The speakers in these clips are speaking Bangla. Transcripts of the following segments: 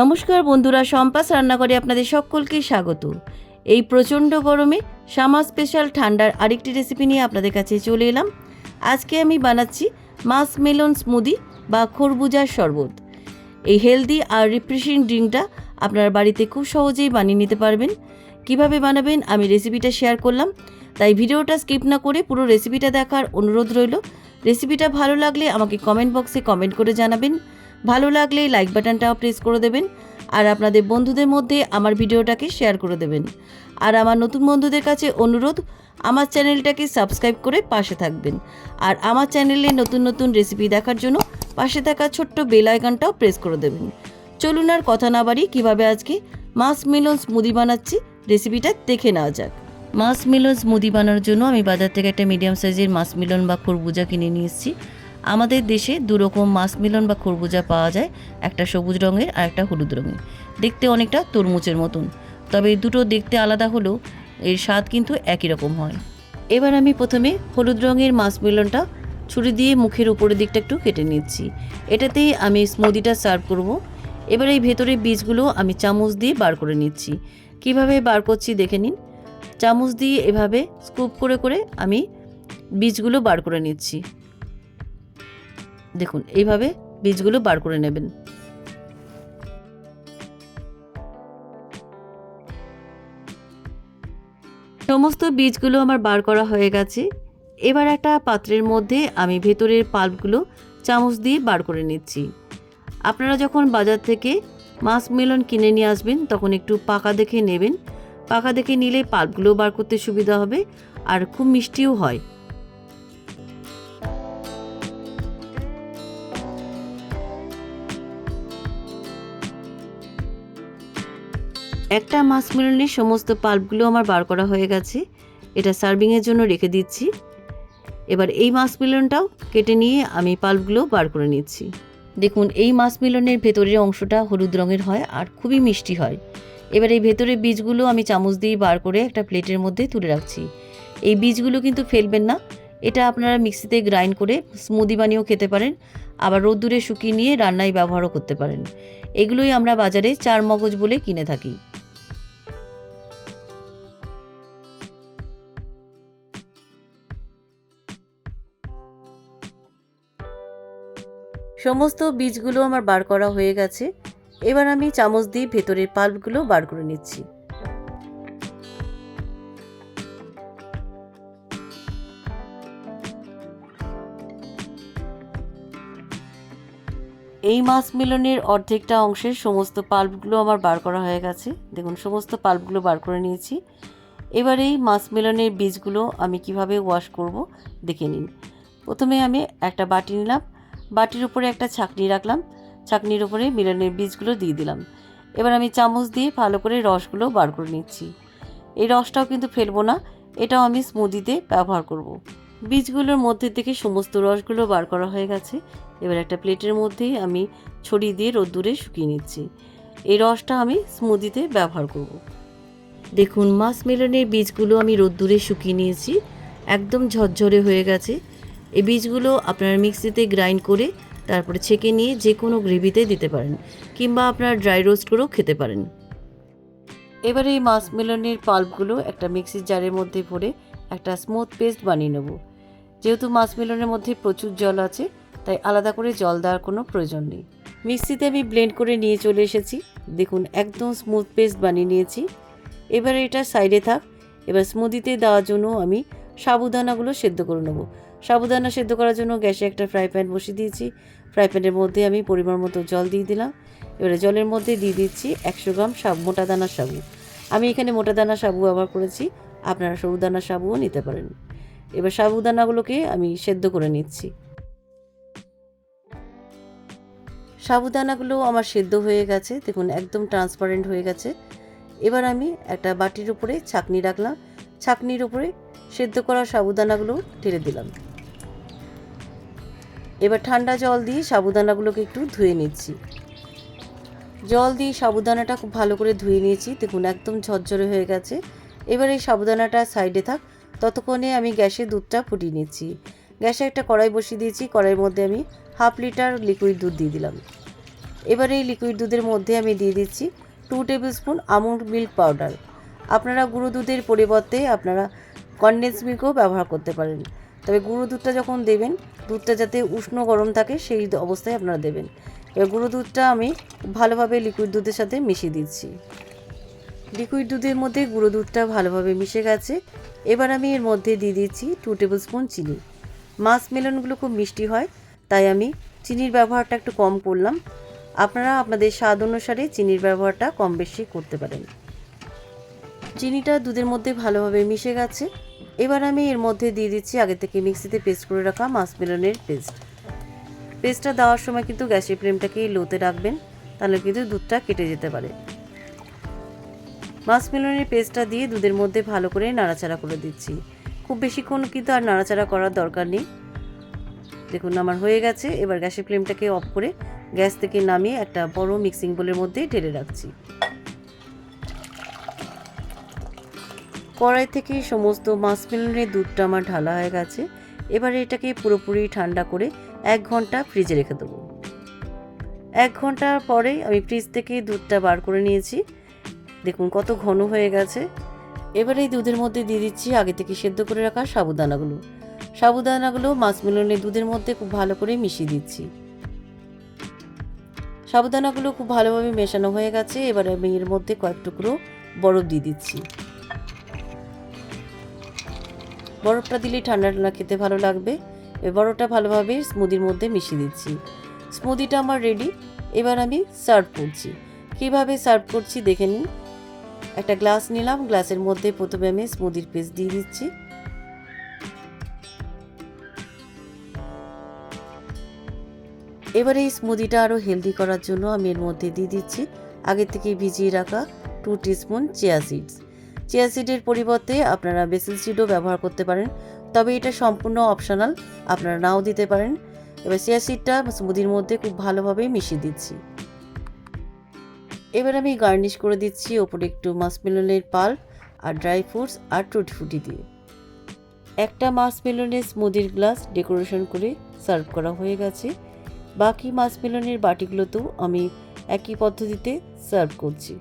নমস্কার বন্ধুরা সম্পাস রান্নাঘরে আপনাদের সকলকে স্বাগত। এই প্রচণ্ড গরমে সামা স্পেশাল ঠান্ডার আরেকটি রেসিপি নিয়ে আপনাদের কাছে চলে এলাম। আজকে আমি বানাচ্ছি মাস মেলন স্মুদি বা খরবুজার শরবত। এই হেলদি আর রিফ্রেশিং ড্রিঙ্কটা আপনার বাড়িতে খুব সহজেই বানিয়ে নিতে পারবেন। কীভাবে বানাবেন আমি রেসিপিটা শেয়ার করলাম। তাই ভিডিওটা স্কিপ না করে পুরো রেসিপিটা দেখার অনুরোধ রইল। রেসিপিটা ভালো লাগলে আমাকে কমেন্ট বক্সে কমেন্ট করে জানাবেন। ভালো লাগলে লাইক বাটনটাও প্রেস করে দেবেন, আর আপনাদের বন্ধুদের মধ্যে আমার ভিডিওটাকে শেয়ার করে দেবেন। আর আমার নতুন বন্ধুদের কাছে অনুরোধ, আমার চ্যানেলটাকে সাবস্ক্রাইব করে পাশে থাকবেন। আর আমার চ্যানেলে নতুন নতুন রেসিপি দেখার জন্য পাশে থাকা ছোট্ট বেল আইকনটাও প্রেস করে দেবেন। চলুন আর কথা না বাড়ি কীভাবে আজকে মাছ মিলন স্মুদি বানাচ্ছি রেসিপিটা দেখে নেওয়া যাক। মাছ মিলন স্মুদি বানানোর জন্য আমি বাজার থেকে একটা মিডিয়াম সাইজের মাছ মিলন বা খরবুজা কিনে নিয়ে এসেছি। আমাদের দেশে দু রকম মাছ মিলন বা খরবুজা পাওয়া যায়, একটা সবুজ রঙের আর একটা হলুদ রঙের। দেখতে অনেকটা তরমুজের মতন। তবে দুটো দেখতে আলাদা হলেও এর স্বাদ কিন্তু একই রকম হয়। এবার আমি প্রথমে হলুদ রঙের মাছ মিলনটা ছুরি দিয়ে মুখের উপরের দিকটা একটু কেটে নিচ্ছি। এটাতেই আমি স্মুদিটা সার্ভ করব। এবার এই ভেতরের বীজগুলো আমি চামচ দিয়ে বার করে নিচ্ছি। কীভাবে বার করছি দেখে নিন। চামচ দিয়ে এভাবে স্কুপ করে করে আমি বীজগুলো বার করে নিচ্ছি। দেখুন, এইভাবে বীজগুলো বার করে নেবেন। সমস্ত বীজগুলো আমার বার করা হয়ে গেছে। এবার একটা পাত্রের মধ্যে আমি ভেতরের পাল্পগুলো চামচ দিয়ে বার করে নিচ্ছি। আপনারা যখন বাজার থেকে মাছ মেলন কিনে নিয়ে আসবেন, তখন একটু পাকা দেখে নেবেন। পাকা দেখে নিলে পাল্পগুলো বার করতে সুবিধা হবে, আর খুব মিষ্টিও হয়। একটা মাছ মেলনের সমস্ত পাল্পগুলো আমার বার করা হয়ে গেছে। এটা সার্ভিংয়ের জন্য রেখে দিচ্ছি। এবার এই মাছ মিলনটাও কেটে নিয়ে আমি পাল্পগুলো বার করে নিচ্ছি। দেখুন, এই মাছ মিলনের ভেতরের অংশটা হলুদ রঙের হয় আর খুবই মিষ্টি হয়। এবার এই ভেতরের বীজগুলো আমি চামচ দিয়ে বার করে একটা প্লেটের মধ্যে তুলে রাখছি। এই বীজগুলো কিন্তু ফেলবেন না। এটা আপনারা মিক্সিতে গ্রাইন্ড করে স্মুদি বানিয়েও খেতে পারেন। আবার রোদ্দুরে শুকিয়ে নিয়ে রান্নায় ব্যবহারও করতে পারেন। এগুলোই আমরা বাজারে চার মগজ বলে কিনে থাকি। সমস্ত বীজগুলো আমার বার করা হয়ে গেছে। এবার আমি চামচ দিয়ে ভেতরের পাল্পগুলো বার করে নিচ্ছি। এই মাছ মিলনের অর্ধেকটা অংশের সমস্ত পাল্পগুলো আমার বার করা হয়ে গেছে। দেখুন, সমস্ত পাল্পগুলো বার করে নিয়েছি। এবার এই মাছ মিলনের বীজগুলো আমি কীভাবে ওয়াশ করব, দেখে নিন। প্রথমে আমি একটা বাটি নিলাম। বাটির উপরে একটা ছাকনি রাখলাম। ছাকনির উপরে মিলনের বীজগুলো দিয়ে দিলাম। এবার আমি চামচ দিয়ে ভালো করে রসগুলো বার করে নিচ্ছি। এই রসটাও কিন্তু ফেলব না, এটাও আমি স্মুদিতে ব্যবহার করব। বীজগুলোর মধ্যে থেকে সমস্ত রসগুলো বার করা হয়ে গেছে। এবার একটা প্লেটের মধ্যেই আমি ছড়িয়ে দিয়ে রোদ্দুরে শুকিয়ে নিচ্ছি। এই রসটা আমি স্মুদিতে ব্যবহার করব। দেখুন, মাছ মেলনের বীজগুলো আমি রোদ্দুরে শুকিয়ে নিয়েছি। একদম ঝরঝরে হয়ে গেছে। এই বীজগুলো আপনারা মিক্সিতে গ্রাইন্ড করে তারপরে ছেঁকে নিয়ে যে কোনো গ্রেভিতে দিতে পারেন কিংবা আপনারা ড্রাই রোস্ট করেও খেতে পারেন। এবারে এই মাছ মেলনের পাল্পগুলো একটা মিক্সির জারের মধ্যে ভরে একটা স্মুথ পেস্ট বানিয়ে নেব। যেহেতু মাছ মেলনের মধ্যে প্রচুর জল আছে, তাই আলাদা করে জল দেওয়ার কোনো প্রয়োজন নেই। মিক্সিতে আমি ব্লেন্ড করে নিয়ে চলে এসেছি। দেখুন, একদম স্মুথ পেস্ট বানিয়ে নিয়েছি। এবারে এটা সাইডে থাক। এবার স্মুদিতে দেওয়ার জন্য আমি সাবুদানাগুলো সেদ্ধ করে নেব। সাবুদানা সেদ্ধ করার জন্য গ্যাসে একটা ফ্রাই প্যান বসিয়ে দিয়েছি। ফ্রাই প্যানের মধ্যে আমি পরিমাণ মতো জল দিয়ে দিলাম। এবারে জলের মধ্যে দিয়ে দিচ্ছি একশো গ্রাম সাব, মোটা দানার সাবু। আমি এখানে মোটা দানা সাবু ব্যবহার করেছি। আপনারা সরু দানার সাবুও নিতে পারেন। এবার সাবুদানাগুলোকে আমি সেদ্ধ করে নিচ্ছি। সাবুদানাগুলো আমার সেদ্ধ হয়ে গেছে। দেখুন, একদম ট্রান্সপারেন্ট হয়ে গেছে। এবার আমি একটা বাটির উপরে ছাকনি রাখলাম। ছাকনির উপরে সেদ্ধ করা সাবুদানাগুলো ঢেলে দিলাম। এবার ঠান্ডা জল দিয়ে সাবুদানাগুলোকে একটু ধুয়ে নিচ্ছি। জল দিয়ে সাবুদানাটা খুব ভালো করে ধুয়ে নিয়েছি। দেখুন, একদম ঝরঝরে হয়ে গেছে। এবার এই সাবুদানাটা সাইডে থাক। ততক্ষণে আমি গ্যাসে দুধটা ফুটিয়ে নিচ্ছি। গ্যাসে একটা কড়াই বসিয়ে দিয়েছি। কড়াইয়ের মধ্যে আমি হাফ লিটার লিকুইড দুধ দিয়ে দিলাম। এবার এই লিকুইড দুধের মধ্যে আমি দিয়ে দিচ্ছি two tablespoon Amul milk powder. আপনারা গুঁড়ো দুধের পরিবর্তে আপনারা কনডেন্স মিল্কও ব্যবহার করতে পারেন। তবে গুঁড়ো দুধটা যখন দেবেন দুধটা যাতে উষ্ণ গরম থাকে, সেই অবস্থায় আপনারা দেবেন। এবার গুঁড়ো দুধটা আমি ভালোভাবে লিকুইড দুধের সাথে মিশিয়ে দিচ্ছি। লিকুইড দুধের মধ্যে গুঁড়ো দুধটা ভালোভাবে মিশে গেছে। এবার আমি এর মধ্যে দিয়ে দিচ্ছি টু টেবিল স্পুন চিনি। মাছ মেলনগুলো খুব মিষ্টি হয়, তাই আমি চিনির ব্যবহারটা একটু কম করলাম। আপনারা আপনাদের স্বাদ অনুসারে চিনির ব্যবহারটা কম বেশি করতে পারেন। চিনিটা দুধের মধ্যে ভালোভাবে মিশে গেছে। এবার আমি এর মধ্যে দিয়ে দিচ্ছি আগে থেকে মিক্সিতে পেস্ট করে রাখা মাছ মেলনের পেস্ট। পেস্টটা দেওয়ার সময় কিন্তু গ্যাসের ফ্লেমটাকে লোতে রাখবেন, তাহলে কিন্তু দুধটা কেটে যেতে পারে। মাছ মেলনের পেস্টটা দিয়ে দুধের মধ্যে ভালো করে নাড়াচাড়া করে দিচ্ছি। খুব বেশিক্ষণ কিন্তু আর নাড়াচাড়া করার দরকার নেই। দেখুন, আমার হয়ে গেছে। এবার গ্যাসের ফ্লেমটাকে অফ করে গ্যাস থেকে নামিয়ে একটা বড় মিক্সিং বোলের মধ্যে ঢেলে রাখছি। কড়াই থেকে সমস্ত মাছ মেলনের দুধটা আমার ঢালা হয়ে গেছে। এবারে এটাকে পুরোপুরি ঠান্ডা করে এক ঘণ্টা ফ্রিজে রেখে দেবো। এক ঘণ্টার পরে আমি ফ্রিজ থেকে দুধটা বার করে নিয়েছি। দেখুন কত ঘন হয়ে গেছে। এবার এই দুধের মধ্যে দিয়ে দিচ্ছি আগে থেকে সেদ্ধ করে রাখা সাবুদানাগুলো। সাবুদানাগুলো মাছ মেলনের দুধের মধ্যে খুব ভালো করে মিশিয়ে দিচ্ছি। সাবুদানাগুলো খুব ভালোভাবে মেশানো হয়ে গেছে। এবারে আমি এর মধ্যে কয়েক টুকরো বরফ দিয়ে দিচ্ছি। বরফটা দিলে ঠান্ডা ঠান্ডা খেতে ভালো লাগবে। বরফটা ভালোভাবে স্মুদির মধ্যে মিশিয়ে দিচ্ছি। স্মুদিটা আমার রেডি এবার আমি সার্ভ করছি। কীভাবে সার্ভ করছি দেখে নিন। একটা গ্লাস নিলাম। গ্লাসের মধ্যে প্রথমে আমি স্মুদির পেস্ট দিয়ে দিচ্ছি। এবারে এই স্মুদিটা আরও হেলদি করার জন্য আমি এর মধ্যে দিয়ে দিচ্ছি। আগে থেকে ভিজিয়ে রাখা two teaspoon chia seeds chia সিডের পরিবর্তে আপনারা বেসিল সিডও ব্যবহার করতে পারেন। তবে এটা সম্পূর্ণ অপশনাল, আপনারা নাও দিতে পারেন। এবার চিয়া সিডটা স্মুদির মধ্যে খুব ভালোভাবেই মিশিয়ে দিচ্ছি। এবার আমি গার্নিশ করে দিচ্ছি ওপরে একটু মাসমেলনের পাল্প আর ড্রাই ফ্রুটস আর টুটি ফুটি দিয়ে। একটা মাসমেলনের স্মুদির গ্লাস ডেকোরেশন করে সার্ভ করা হয়ে গেছে। বাকি মাসমেলনের বাটিগুলোতেও আমি একই পদ্ধতিতে সার্ভ করছি।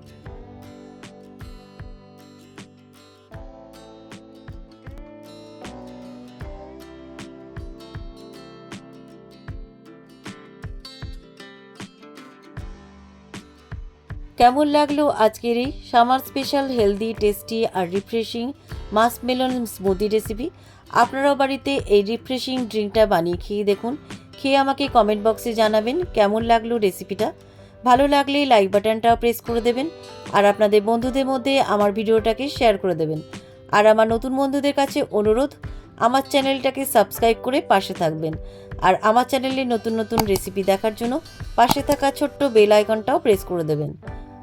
কেমন লাগল আজকের এই সামার স্পেশাল হেলদি টেস্টি আর refreshing muskmelon smoothie recipe আপনারাও বাড়িতে এই রিফ্রেশিং ড্রিঙ্কটা বানিয়ে খেয়ে দেখুন। খেয়ে আমাকে কমেন্ট বক্সে জানাবেন কেমন লাগল রেসিপিটা ভালো লাগলে লাইক বাটনটাও প্রেস করে দেবেন আর আপনাদের বন্ধুদের মধ্যে আমার ভিডিওটাকে শেয়ার করে দেবেন। আর আমার নতুন বন্ধুদের কাছে অনুরোধ, আমার চ্যানেলটাকে সাবস্ক্রাইব করে পাশে থাকবেন। আর আমার চ্যানেলে নতুন নতুন রেসিপি দেখার জন্য পাশে থাকা ছোট্ট বেল আইকনটাও প্রেস করে দেবেন।